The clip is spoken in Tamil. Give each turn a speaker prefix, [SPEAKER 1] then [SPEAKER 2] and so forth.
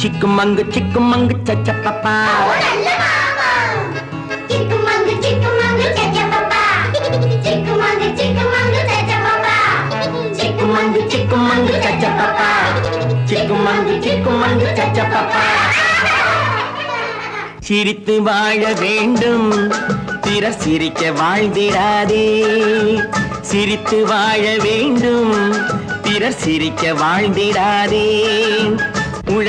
[SPEAKER 1] சிக்குமங்கு சச்சப்பப்பா
[SPEAKER 2] சிக்குமங்கு சிக்குமங்கு சச்சப்பப்பா
[SPEAKER 1] சிக்குமங்கு சச்சப்பப்பா சிக்குமங்கு சிக்குமங்கு சச்சப்பப்பா சிரித்து வாழ வேண்டும் பிறர் சிரிக்க வாழ்ந்திடாதே. சிரித்து வாழ வேண்டும் பிறர் சிரிக்க வாழ்ந்திடாதே.